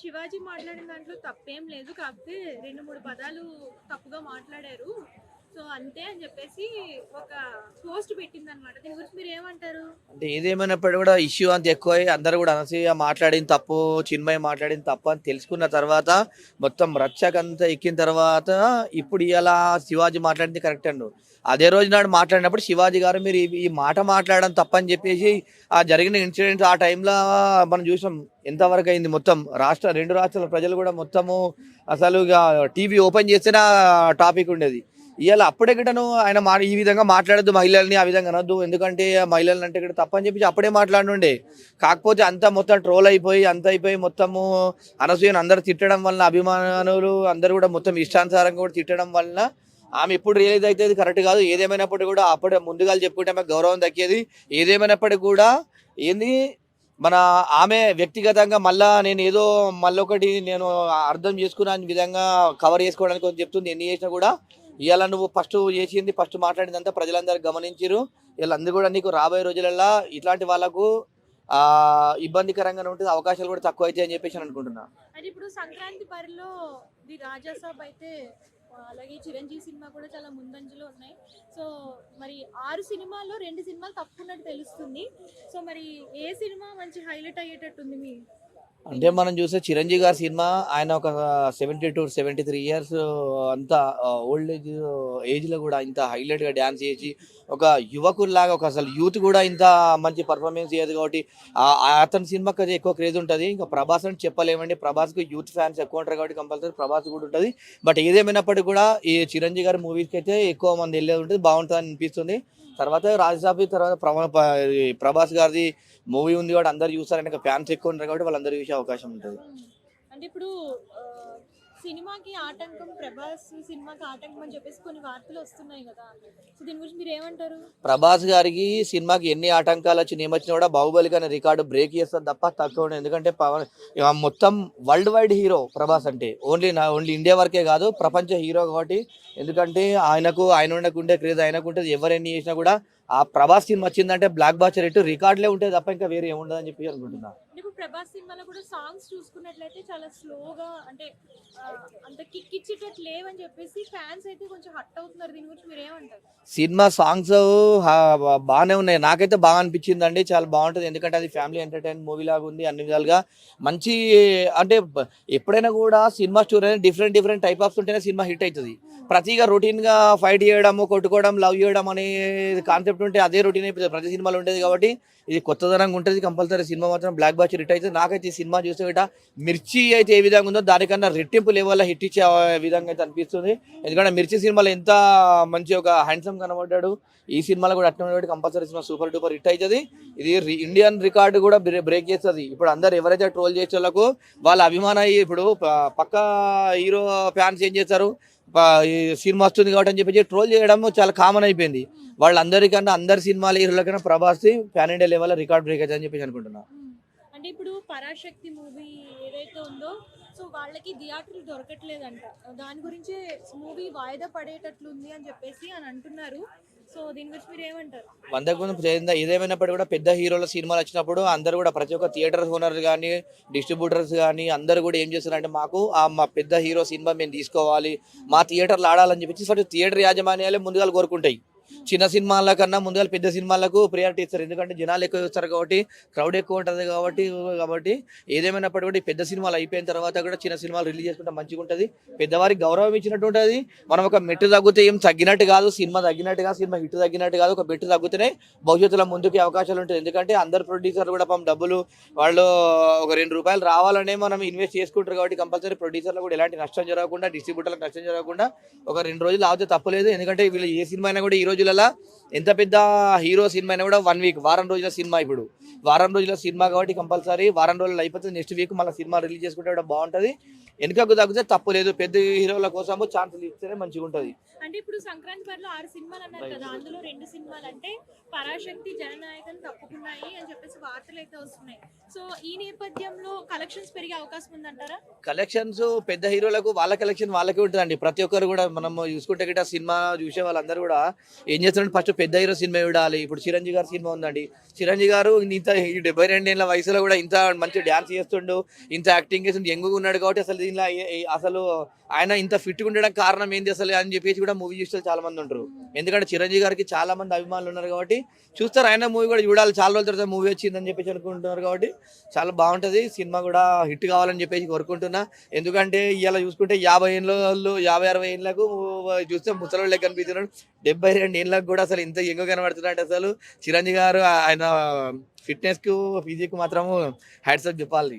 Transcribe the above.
శివాజీ మాట్లాడిన దాంట్లో తప్పేం లేదు. కాకపోతే రెండు మూడు పదాలు తప్పుగా మాట్లాడారు. సో అంతే అని చెప్పేసి ఒక పోస్ట్ పెట్టింది అనమాట దీని గురించి మీరు ఏమంటారు? అంటే ఏదేమైనప్పుడు కూడా ఇష్యూ అంత ఎక్కువ అందరూ కూడా అనసూయ మాట్లాడిన తప్పు చిన్మయ్య మాట్లాడిన తప్పు అని తెలుసుకున్న తర్వాత మొత్తం రచ్చకంతా ఎక్కిన తర్వాత ఇప్పుడు ఇలా శివాజీ మాట్లాడింది కరెక్ట్ అండు. అదే రోజు నాడు మాట్లాడినప్పుడు శివాజీ గారు మీరు ఈ- మాట మాట్లాడడం తప్పని చెప్పేసి ఆ జరిగిన ఇన్సిడెంట్ ఆ టైంలో మనం చూసాం. ఎంతవరకు అయింది మొత్తం రాష్ట్ర రెండు రాష్ట్రాల ప్రజలు కూడా మొత్తము అసలు ఇక టీవీ ఓపెన్ చేస్తేనే టాపిక్ ఉండేది. ఇవాళ అప్పుడే గిట్టను ఆయన మా ఈ విధంగా మాట్లాడద్దు మహిళల్ని ఆ విధంగా అనొద్దు. ఎందుకంటే మహిళలని అంటే ఇక్కడ తప్పని చెప్పి అప్పుడే మాట్లాడుండే కాకపోతే అంతా మొత్తం ట్రోల్ అయిపోయి అంత అయిపోయి మొత్తము అనసూయను అందరు తిట్టడం వలన అభిమానులు అందరూ కూడా మొత్తం ఇష్టానుసారంగా కూడా తిట్టడం వలన ఆమె ఎప్పుడు రియలైజ్ అయితే కరెక్ట్ కాదు. ఏదేమైనప్పటికీ కూడా అప్పుడే ముందుగా చెప్పుకుంటే గౌరవం దక్కేది. ఏదేమైనప్పటికీ కూడా ఏంది? మన ఆమె వ్యక్తిగతంగా మళ్ళా నేను ఏదో మళ్ళొకటి నేను అర్థం చేసుకున్న విధంగా కవర్ చేసుకోవడానికి కొంచెం చెప్తుంది. ఎన్ని చేసినా కూడా ఇవాళ నువ్వు ఫస్ట్ చేసింది ఫస్ట్ మాట్లాడిందంతా ప్రజలందరూ గమనించారు వీళ్ళందరూ కూడా నీకు రాబోయే రోజులలో ఇట్లాంటి వాళ్ళకు ఆ ఇబ్బందికరంగా ఉంటుంది అవకాశాలు కూడా తక్కువ అవుతాయి అని చెప్పేసి అనుకుంటున్నా. ఇప్పుడు సంక్రాంతి పరిలో ది రాజాసాబ్ అయితే అలాగే చిరంజీవి సినిమా కూడా చాలా ముందంజలో ఉన్నాయి. సో మరి ఆరు సినిమాల్లో రెండు సినిమాలు తప్పున్నట్టు తెలుస్తుంది. సో మరి ఏ సినిమా మంచి హైలైట్ అయ్యేటట్టుంది మీ అంటే మనం చూస్తే చిరంజీవి గారి సినిమా ఆయన ఒక seventy two seventy three years అంత ఓల్డ్ ఏజ్ ఏజ్లో కూడా ఇంత హైలైట్గా డ్యాన్స్ చేసి ఒక యువకుల్లాగా ఒక అసలు యూత్ కూడా ఇంత మంచి పర్ఫార్మెన్స్ చేయదు కాబట్టి ఆ- అతని సినిమాకి అది ఎక్కువ క్రేజ్ ఉంటుంది. ఇంకా ప్రభాస్ అని చెప్పలేమండి. ప్రభాస్కి యూత్ ఫ్యాన్స్ ఎక్కువ ఉంటారు కాబట్టి కంపల్సరీ ప్రభాస్ కూడా ఉంటుంది. బట్ ఏదేమైనప్పటికీ కూడా ఈ చిరంజీవి గారి మూవీస్కి అయితే ఎక్కువ మంది వెళ్ళేది ఉంటుంది. బాగుంటుంది అనిపిస్తుంది. తర్వాత రాజసాబి తర్వాత ప్రభాస్ గారిది మూవీ ఉంది కాబట్టి అందరు చూస్తారని ఫ్యాన్స్ ఎక్కువ ఉంటారు కాబట్టి వాళ్ళందరూ చూసే అవకాశం ఉంటుంది. అంటే ఇప్పుడు సినిమాకి ఆటంకం ప్రభాస్ సినిమాకి ఆటంకం అని చెప్పేసి కొన్ని వార్తలు వస్తున్నాయి కదా. సో దీని గురించి మీరు ఏమంటారు? ప్రభాస్ గారికి సినిమాకి ఎన్ని ఆటంకాలు వచ్చి ఏమొచ్చినా కూడా బాహుబలి కానీ రికార్డు బ్రేక్ చేస్తుంది తప్ప తక్కువ ఎందుకంటే పవన్ మొత్తం వరల్డ్ వైడ్ హీరో ప్రభాస్ అంటే. ఓన్లీ నా ఓన్లీ ఇండియా వరకే కాదు ప్రపంచ హీరో కాబట్టి. ఎందుకంటే ఆయనకు ఆయన ఉండకుండే క్రేజ్ ఆయనకు ఉంటుంది ఎవరు ఎన్ని చేసినా కూడా ఆ ప్రభాస్ సినిమా వచ్చిందంటే బ్లాక్ బాస్టర్ రేటు రికార్డులే ఉంటుంది తప్ప ఇంకా వేరే ఏముండదని చెప్పి అనుకుంటున్నా. ఇప్పుడు ప్రభాస్ సినిమాలో కూడా సాంగ్స్ చూసుకున్నట్లయితే చాలా స్లోగా అంటే అంత కిక్ ఇచ్చేటట్టు లేవని చెప్పేసి ఫ్యాన్స్ అయితే కొంచెం హట్ అవుతున్నారు. దీని గురించి మీరు ఏమంటారు? సినిమా సాంగ్స్ బాగానే ఉన్నాయి. నాకైతే బాగా అనిపించింది అండి చాలా బాగుంటుంది. ఎందుకంటే అది ఫ్యామిలీ ఎంటర్టైన్ మూవీ లాగా ఉంది. అన్ని విధాలుగా మంచి అంటే ఎప్పుడైనా కూడా సినిమా స్టోరీ అనేది డిఫరెంట్ డిఫరెంట్ టైప్ ఆఫ్ ఉంటేనే సినిమా హిట్ అవుతుంది. ప్రతిగా రొటీన్గా ఫైట్ చేయడము కొట్టుకోవడం లవ్ చేయడం అనే కాన్సెప్ట్ ఉంటే అదే రొటీన్ అయిపోతుంది ప్రతి సినిమాలో ఉండేది కాబట్టి ఇది కొత్తదనంగా ఉంటుంది కంపల్సరీ సినిమా మాత్రం బ్లాక్ బాస్టర్ హిట్ అయితే నాకైతే ఈ సినిమా చూస్తే గిట్ట మిర్చి అయితే ఏ విధంగా ఉందో దానికన్నా రెట్టింపు లెవెల్లో హిట్ ఇచ్చే విధంగా అయితే అనిపిస్తుంది. ఎందుకంటే మిర్చి సినిమాలో ఎంత మంచి ఒక హ్యాండ్సమ్ కనబడ్డాడు ఈ సినిమాలో కూడా అట్లా compulsory cinema super duper hit అవుతుంది. ఇది రి- ఇండియన్ రికార్డు కూడా బ్రే- బ్రేక్ చేస్తుంది. ఇప్పుడు అందరు ఎవరైతే ట్రోల్ చేసే వాళ్ళకు వాళ్ళ అభిమాన ఇప్పుడు పక్క హీరో ఫ్యాన్స్ ఏం చేస్తారు? సినిమా వస్తుంది కాబట్టి అని చెప్పి ట్రోల్ చేయడం చాలా కామన్ అయిపోయింది. వాళ్ళందరికన్నా అందరి సినిమాల హీరోల కన్నా Prabhas pan India level record break అని చెప్పి అనుకుంటున్నా. అంటే ఇప్పుడు పరాశక్తి మూవీ ఏదైతే ఉందో సో వాళ్ళకి థియేటర్లు దొరకట్లేదంట. దాని గురించి మూవీ వాయిదా పడేటట్లుంది అని చెప్పేసి అని అంటున్నారు. సో దీని గురించి మీరు ఏమంటారు? వందకు ముందు ఏదేమైనప్పటికీ కూడా పెద్ద హీరోల సినిమాలు వచ్చినప్పుడు అందరూ కూడా ప్రతి ఒక్క థియేటర్ ఓనర్ కానీ డిస్ట్రిబ్యూటర్స్ కానీ అందరూ కూడా ఏం చేస్తారంటే మాకు ఆ మా పెద్ద హీరో సినిమా మేము తీసుకోవాలి మా థియేటర్లు ఆడాలని చెప్పి ఫస్ట్ థియేటర్ యాజమాన్యాలే ముందుగా కోరుకుంటాయి. చిన్న సినిమాల కన్నా ముందుగా పెద్ద సినిమాలకు ప్రియారిటీ ఇస్తారు. ఎందుకంటే జనాలు ఎక్కువ చూస్తారు కాబట్టి క్రౌడ్ ఎక్కువ ఉంటుంది కాబట్టి కాబట్టి ఏదేమైనప్పటికీ పెద్ద సినిమాలు అయిపోయిన తర్వాత కూడా చిన్న సినిమాలు రిలీజ్ చేసుకుంటే మంచిగా ఉంటుంది. పెద్దవారికి గౌరవం ఇచ్చినట్టు ఉంటుంది. మనం ఒక మెట్టు తగ్గితే ఏం తగ్గినట్టు కాదు సినిమా తగ్గినట్టు కాదు సినిమా హిట్ తగ్గినట్టు కాదు ఒక మెట్టు తగ్గితేనే భవిష్యత్తులో ముందుకు అవకాశాలు ఉంటాయి. ఎందుకంటే అందరు ప్రొడ్యూసర్ కూడా పాపం డబ్బులు వాళ్ళు ఒక రెండు రూపాయలు రావాలనే మనం ఇన్వెస్ట్ చేసుకుంటారు కాబట్టి కంపల్సరీ ప్రొడ్యూసర్లు కూడా ఎలాంటి నష్టం జరగకుండా డిస్ట్రిబ్యూటర్లకు నష్టం జరగకుండా ఒక రెండు రోజులు ఆగితే తప్పలేదు. ఎందుకంటే వీళ్ళు ఏ సినిమా అయినా కూడా ఈ రోజు రోజులలో ఎంత పెద్ద హీరో సినిమా అయినా కూడా వన్ వీక్ వారం రోజుల సినిమా ఇప్పుడు. వారం రోజుల సినిమా కాబట్టి కంపల్సరీ వారం రోజులు అయిపోతే నెక్స్ట్ వీక్ మళ్ళీ సినిమా రిలీజ్ చేసుకుంటే కూడా బాగుంటుంది. వెనుకకు తగ్గితే తప్పు లేదు. పెద్ద హీరోల కోసము ఛాన్సులు ఇస్తేనే మంచిగా ఉంటుంది. అంటే ఇప్పుడు సంక్రాంతి పరిలో ఆరు సినిమాలు అన్నారు కదా. అందులో రెండు సినిమాలు అంటే పరాశక్తి జననాయకం తప్పుకున్నాయి అని చెప్పేసి వార్తలు అయితే వస్తున్నాయి. సో ఈ నేపథ్యంలో కలెక్షన్స్ పెరిగే అవకాశం ఉందంటారా? కలెక్షన్స్ పెద్ద హీరోలకు వాళ్ళ కలెక్షన్ వాళ్ళకే ఉంటుందండి. ప్రతి ఒక్కరు కూడా మనం చూసుకుంటే గిట్ట సినిమా చూసే వాళ్ళందరూ కూడా ఏం చేస్తున్నాడు? ఫస్ట్ పెద్ద హీరో సినిమా చూడాలి. ఇప్పుడు చిరంజీవి గారు సినిమా ఉందండి. చిరంజీవి గారు ఇంత ఈ డెబ్బై రెండేళ్ళ వయసులో కూడా ఇంత మంచి డ్యాన్స్ చేస్తుండు ఇంత యాక్టింగ్ చేస్తుండు యంగ్ ఉన్నాడు కాబట్టి అసలు దీనిలో అసలు ఆయన ఇంత ఫిట్గా ఉండడానికి కారణం ఏంది అసలు అని చెప్పేసి కూడా మూవీ చూస్తే చాలా మంది ఉంటారు ఎందుకంటే చిరంజీవి గారికి చాలా మంది అభిమానులు ఉన్నారు కాబట్టి చూస్తారు. ఆయన మూవీ కూడా చూడాలి. చాలా రోజుల తర్వాత మూవీ వచ్చిందని చెప్పేసి అనుకుంటున్నారు కాబట్టి చాలా బాగుంటది. సినిమా కూడా హిట్ కావాలని చెప్పేసి కోరుకుంటున్నా. ఎందుకంటే ఇలా చూసుకుంటే యాభై ఏళ్ళు యాభై అరవై ఏళ్ళకు చూస్తే ముసలి లెక్క కనిపిస్తున్నాడు డెబ్బై రెండు ఏళ్ళకు కూడా అసలు ఇంత ఎంగు కనబడుతున్నాడు అసలు చిరంజీవి గారు ఆయన ఫిట్నెస్కు ఫిజిక్ మాత్రము హ్యాట్సప్ చెప్పాలి.